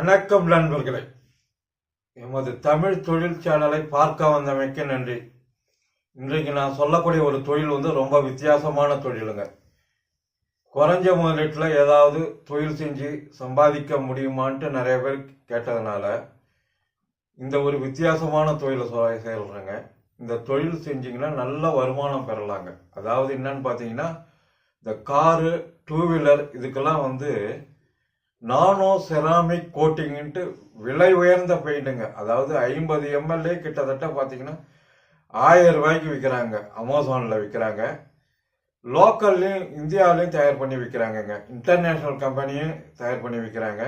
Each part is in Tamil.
வணக்கம் நண்பர்களே. எமது தமிழ் தொழில் சேனலை பார்க்க வந்தமைக்கு நன்றி. இன்றைக்கு நான் சொல்லக்கூடிய ஒரு தொழில் வந்து ரொம்ப வித்தியாசமான தொழிலுங்க. குறைஞ்ச முதலீட்டில் ஏதாவது தொழில் செஞ்சு சம்பாதிக்க முடியுமான்ட்டு நிறைய பேர் கேட்டதுனால இந்த ஒரு வித்தியாசமான தொழிலை சொ- செய்யறேங்க இந்த தொழில் செஞ்சிங்கன்னா நல்ல வருமானம் பெறலாங்க. அதாவது என்னன்னு பார்த்தீங்கன்னா இந்த காரு டூ வீலர் இதுக்கெல்லாம் வந்து நானோ செராமிக் கோட்டிங்ன்ட்டு விலை உயர்ந்த பெயிண்ட்டுங்க. அதாவது ஐம்பது எம்எல்ஏ கிட்டத்தட்ட பார்த்தீங்கன்னா ஆயிரம் ரூபாய்க்கு விற்கிறாங்க அமேசானில் விற்கிறாங்க லோக்கல்லையும் இந்தியாவிலையும் தயார் பண்ணி விற்கிறாங்கங்க இன்டர்நேஷ்னல் கம்பெனியும் தயார் பண்ணி விற்கிறாங்க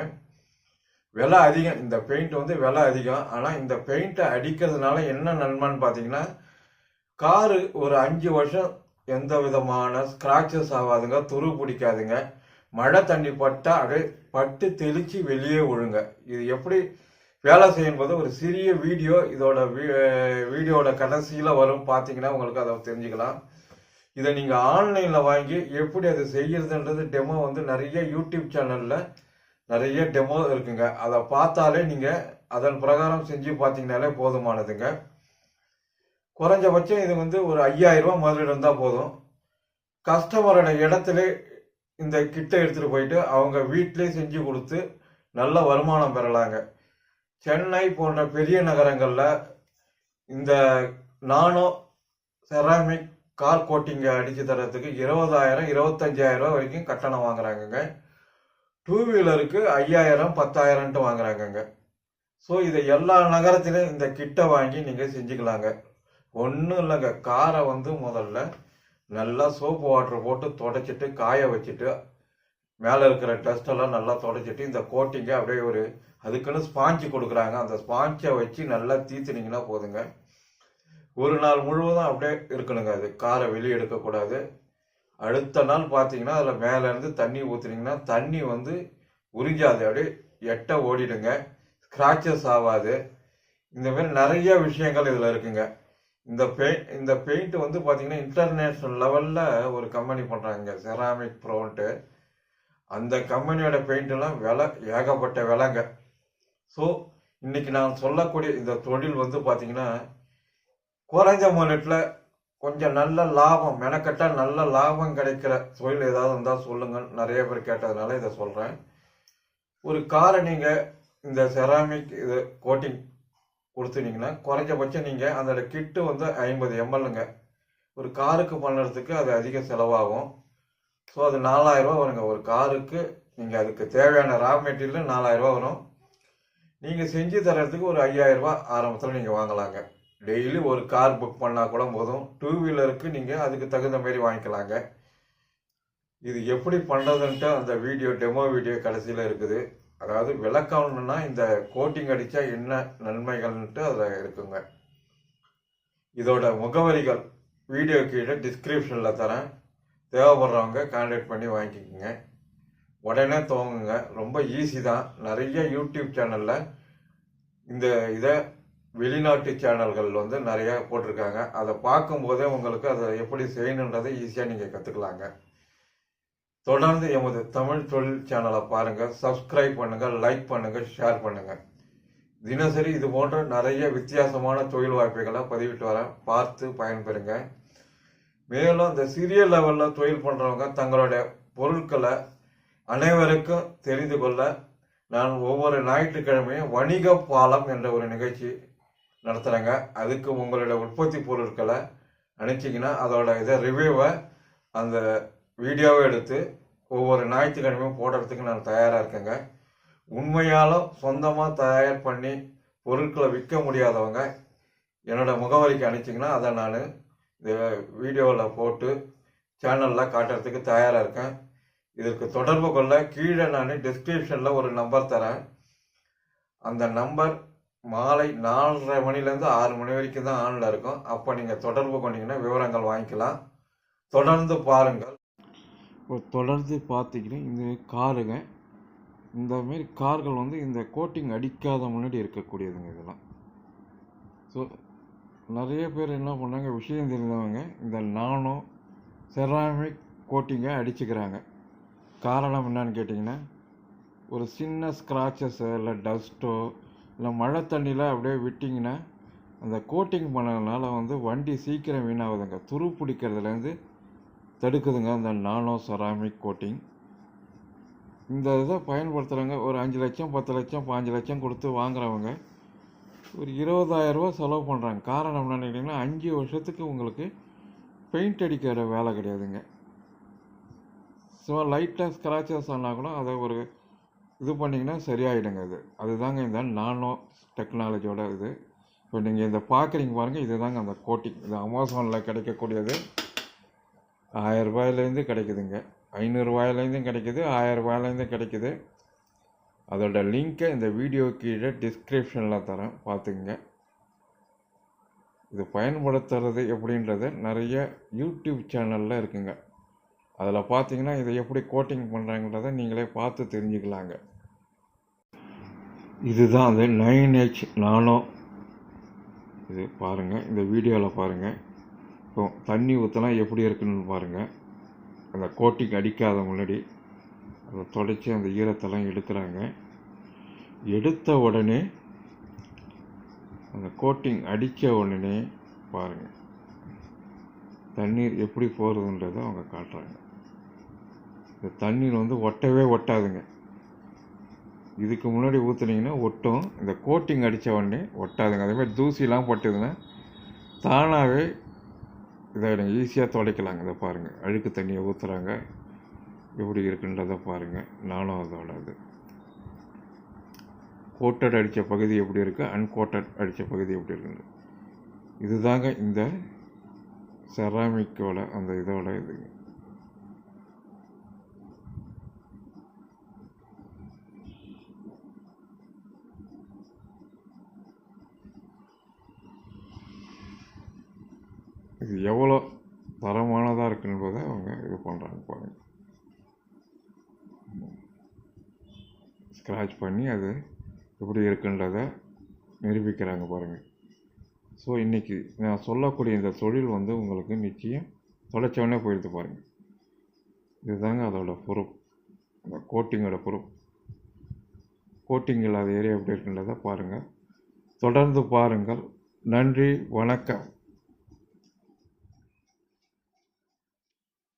விலை அதிகம். இந்த பெயிண்ட் வந்து விலை அதிகம். ஆனால் இந்த பெயிண்ட்டை அடிக்கிறதுனால என்ன நன்மைன்னு பார்த்தீங்கன்னா காரு ஒரு அஞ்சு வருஷம் எந்த விதமான ஸ்க்ராச்சஸ் ஆகாதுங்க. துரு பிடிக்காதுங்க. மழை தண்ணி பட்டால் அப்படியே பட்டு தெளித்து வெளியே விழுங்க இது எப்படி வேலை செய்யும் போது ஒரு சிறிய வீடியோ இதோட வீ- வீடியோட கடைசியில் வரும். பார்த்தீங்கன்னா உங்களுக்கு அதை தெரிஞ்சுக்கலாம். இதை நீங்கள் ஆன்லைனில் வாங்கி எப்படி அதை செய்யறதுன்றது டெமோ வந்து நிறைய யூடியூப் சேனலில் நிறைய டெமோ இருக்குங்க. அதை பார்த்தாலே நீங்கள் அதன் பிரகாரம் செஞ்சு பார்த்தீங்கனாலே போதுமானதுங்க. குறைஞ்சபட்சம் இது வந்து ஒரு ஐயாயிரம் ரூபா முதலீடு இருந்தால் போதும். கஸ்டமரோட இடத்துல இந்த கிட்ட எடுத்துகிட்டு போயிட்டு அவங்க வீட்டிலே செஞ்சு கொடுத்து நல்ல வருமானம் பெறலாங்க. சென்னை போன்ற பெரிய நகரங்களில் இந்த நானோ செராமிக் கார் கோட்டிங்கை அடித்து தரத்துக்கு இருபதாயிரம் இருபத்தஞ்சாயிரம் வரைக்கும் கட்டணம் வாங்குறாங்கங்க. டூ வீலருக்கு ஐயாயிரம் பத்தாயிரம்ட்டு வாங்குறாங்கங்க. ஸோ இதை எல்லா நகரத்திலையும் இந்த கிட்ட வாங்கி நீங்கள் செஞ்சுக்கலாங்க. ஒன்றும் இல்லைங்க. காரை வந்து முதல்ல நல்லா சோப்பு வாட்டர் போட்டு தொடச்சிட்டு காய வச்சுட்டு மேலே இருக்கிற டஸ்ட் எல்லாம் நல்லா தொடச்சிட்டு இந்த கோட்டிங்கை அப்படியே ஒரு அதுக்குன்னு ஸ்பாஞ்சு கொடுக்குறாங்க. அந்த ஸ்பாஞ்சை வச்சு நல்லா தீத்துனீங்கன்னா போதுங்க. ஒரு நாள் முழுவதும் அப்படியே இருக்கணுங்க அது. காரை வெளியே எடுக்கக்கூடாது. அடுத்த நாள் பார்த்தீங்கன்னா அதில் மேலேருந்து தண்ணி ஊற்றுனீங்கன்னா தண்ணி வந்து உறிஞ்சாது. அப்படியே எட்ட ஓடிடுங்க. ஸ்க்ராச்சஸ் ஆகாது. இந்த மாதிரி நிறைய விஷயங்கள் இதில் இருக்குங்க. இந்த பெயிண்ட் இந்த பெயிண்ட் வந்து பார்த்தீங்கன்னா இன்டர்நேஷ்னல் லெவலில் ஒரு கம்பெனி பண்ணுறாங்க செராமிக் ப்ரோன்ட்டு அந்த கம்பெனியோட பெயிண்ட்லாம் விலை ஏகப்பட்ட விலைங்க. ஸோ இன்னைக்கு நான் சொல்லக்கூடிய இந்த தொழில் வந்து பார்த்தீங்கன்னா குறைஞ்ச முதலீட்டில் கொஞ்சம் நல்ல லாபம் மெனக்கட்டால் நல்ல லாபம் கிடைக்கிற தொழில் ஏதாவது இருந்தால் சொல்லுங்கள் நிறைய பேர் கேட்டதுனால இதை சொல்கிறேன் ஒரு காரை நீங்கள் இந்த செராமிக் இது கோட்டிங் கொடுத்துனீங்கன்னா குறைஞ்சபட்சம் நீங்கள் அதோட கிட்டு வந்து ஐம்பது எம்எல்ங்க ஒரு காருக்கு பண்ணுறதுக்கு அது அதிக செலவாகும். ஸோ அது நாலாயிரம் வருங்க. ஒரு காருக்கு நீங்கள் அதுக்கு தேவையான ரா மெட்டீரியல் நாலாயிரரூவா வரும். நீங்கள் செஞ்சு தர்றதுக்கு ஒரு ஐயாயிரரூபா ஆரம்பத்தில் நீங்கள் வாங்கலாங்க. டெய்லி ஒரு கார் புக் பண்ணால் கூட போதும். டூ வீலருக்கு நீங்கள் அதுக்கு தகுந்த மாதிரி வாங்கிக்கலாங்க. இது எப்படி பண்ணுறதுன்ட்டு அந்த வீடியோ டெமோ வீடியோ கடைசியில் இருக்குது. அதாவது விளக்கணும்னா இந்த கோட்டிங் அடித்தா என்ன நன்மைகள்ன்ட்டு அதில் இருக்குங்க. இதோட முகவரிகள் வீடியோ கீழே டிஸ்கிரிப்ஷனில் தரேன். தேவைப்படுறவங்க கான்டாக்ட் பண்ணி வாங்கிக்கோங்க. உடனே துவங்குங்க. ரொம்ப ஈஸி தான். நிறைய யூடியூப் சேனலில் இந்த இதை வெளிநாட்டு சேனல்கள் வந்து நிறையா போட்டிருக்காங்க. அதை பார்க்கும்போதே உங்களுக்கு அதை எப்படி செய்யணுன்றதை ஈஸியாக நீங்கள் கற்றுக்கலாங்க தொடர்ந்து எமது தமிழ் தொழில் சேனலை பாருங்கள் சப்ஸ்கிரைப் பண்ணுங்கள் லைக் பண்ணுங்கள் ஷேர் பண்ணுங்கள் தினசரி இது போன்ற நிறைய வித்தியாசமான தொழில் வாய்ப்புகளை பதிவிட்டு வரேன் பார்த்து பயன்பெறுங்க. மேலும் இந்த சிறிய லெவலில் தொழில் பண்ணுறவங்க தங்களுடைய பொருட்களை அனைவருக்கும் தெரிந்து கொள்ள நான் ஒவ்வொரு ஞாயிற்றுக்கிழமையும் வணிக பாலம் என்ற ஒரு நிகழ்ச்சி நடத்துகிறேங்க அதுக்கு உங்களுடைய உற்பத்தி பொருட்களை அனுப்பிச்சிங்கன்னா அதோட இதை ரிவ்யூவை அந்த வீடியோவை எடுத்து ஒவ்வொரு ஞாயிற்றுக்கிழமையும் போடுறதுக்கு நான் தயாராக இருக்கேங்க. உண்மையாலும் சொந்தமாக தயார் பண்ணி பொருட்களை விற்க முடியாதவங்க என்னோடய முகவரிக்கு அனுப்பிச்சிங்கன்னா அதை நான் இந்த வீடியோவில் போட்டு சேனலில் காட்டுறதுக்கு தயாராக இருக்கேன். இதற்கு தொடர்பு கொள்ள கீழே நான் டிஸ்கிரிப்ஷனில் ஒரு நம்பர் தரேன். அந்த நம்பர் மாலை நாலரை மணிலேருந்து ஆறு மணி வரைக்கும் தான் ஆனில் இருக்கும். அப்போ நீங்கள் தொடர்பு கொண்டீங்கன்னா விவரங்கள் வாங்கிக்கலாம். தொடர்ந்து பாருங்கள். இப்போ தொடர்ந்து பார்த்தீங்கன்னா இந்த காருங்க இந்தமாரி கார்கள் வந்து இந்த கோட்டிங் அடிக்காத முன்னாடி இருக்கக்கூடியதுங்க இதெல்லாம். ஸோ நிறைய பேர் என்ன பண்ணாங்க விஷயம் தெரிஞ்சவங்க இந்த நானோ செராமிக் கோட்டிங்கை அடிச்சுக்கிறாங்க. காரணம் என்னன்னு கேட்டிங்கன்னா ஒரு சின்ன ஸ்க்ராச்சஸோ இல்லை டஸ்ட்டோ இல்லை மழை தண்ணியில் அப்படியே விட்டிங்கன்னா அந்த கோட்டிங் பண்ணதுனால வந்து வண்டி சீக்கிரம் வீணாகுதுங்க. துரு பிடிக்கிறதுலேருந்து தடுக்குதுங்க. அந்த நானோ செராமிக் கோட்டிங். இந்த இதை பயன்படுத்துகிறாங்க ஒரு அஞ்சு லட்சம் பத்து லட்சம் பாஞ்சு லட்சம் கொடுத்து வாங்குறவங்க ஒரு இருபதாயிரரூவா செலவு பண்ணுறாங்க காரணம் என்னென்னு கேட்டிங்கன்னா அஞ்சு வருஷத்துக்கு உங்களுக்கு பெயிண்ட் அடிக்கிற வேலை கிடையாதுங்க. சும்மா லைட்டாக ஸ்க்ராச்சஸ் ஆனால் கூட அதை ஒரு இது பண்ணிங்கன்னா சரியாயிடுங்க அது. அதுதாங்க இந்த நானோ டெக்னாலஜியோட இது. இப்போ நீங்கள் இந்த பார்க்குறீங்க பாருங்கள் இதுதாங்க அந்த கோட்டிங். இது அமேசானில் கிடைக்கக்கூடியது. ஆயிரம் ரூபாயிலேருந்து கிடைக்குதுங்க. ஐநூறுரூவாயிலேருந்தும் கிடைக்குது ஆயிரம் ரூபாயிலேருந்தும் கிடைக்குது. அதோட லிங்க்கை இந்த வீடியோ கீழே டிஸ்கிரிப்ஷனில் தரேன் பார்த்துக்குங்க. இது பயன்படுத்துறது எப்படின்றது நிறைய யூடியூப் சேனலில் இருக்குங்க. அதில் பார்த்தீங்கன்னா இதை எப்படி கோட்டிங் பண்ணுறாங்கன்றதை நீங்களே பார்த்து தெரிஞ்சுக்கலாங்க. இதுதான் அது நைன் ஹெச் நானோ. இது பாருங்கள் இந்த வீடியோவில் பாருங்கள் இப்போ தண்ணி ஊற்றினா எப்படி இருக்குன்னு பாருங்கள் அந்த கோட்டிங் அடிக்காத முன்னாடி அதை தொடச்சி அந்த ஈரத்தெல்லாம் எடுக்கிறாங்க எடுத்த உடனே அந்த கோட்டிங் அடித்த உடனே பாருங்கள் தண்ணீர் எப்படி போகிறதுன்றதை அவங்க காட்டுறாங்க. இந்த தண்ணீர் வந்து ஒட்டவே ஒட்டாதுங்க. இதுக்கு முன்னாடி ஊற்றுனீங்கன்னா ஒட்டும். இந்த கோட்டிங் அடித்த உடனே ஒட்டாதுங்க. அதேமாதிரி தூசிலாம் போட்டதுன்னா தானாகவே இதை ஈஸியாக துடைக்கலாங்க. இதை பாருங்கள் அழுக்கு தண்ணியை ஊற்றுறாங்க எப்படி இருக்குன்றதை பாருங்கள் நானும் அதோட இது. கோட்டட் அடித்த பகுதி எப்படி இருக்குது அன்கோட்டட் அடித்த பகுதி எப்படி இருக்குது இதுதாங்க இந்த செராமிக்கோட அந்த இதோட இதுங்க இது எவ்வளோ தரமானதாக இருக்குன்றதை அவங்க இது பண்ணுறாங்க பாருங்கள் ஸ்க்ராட்ச் பண்ணி அது எப்படி இருக்குன்றதை நிரூபிக்கிறாங்க பாருங்கள் ஸோ இன்றைக்கி நான் சொல்லக்கூடிய இந்த தொழில் வந்து உங்களுக்கு நிச்சயம் தொலைச்சவொடனே போயிடுது பாருங்கள் இதுதாங்க அதோட பொறுப்பு. அந்த கோட்டிங்கோட பொறுப்பு. கோட்டிங் இல்லாத ஏரியா எப்படி இருக்குன்றதை பாருங்கள் தொடர்ந்து பாருங்கள். நன்றி வணக்கம்.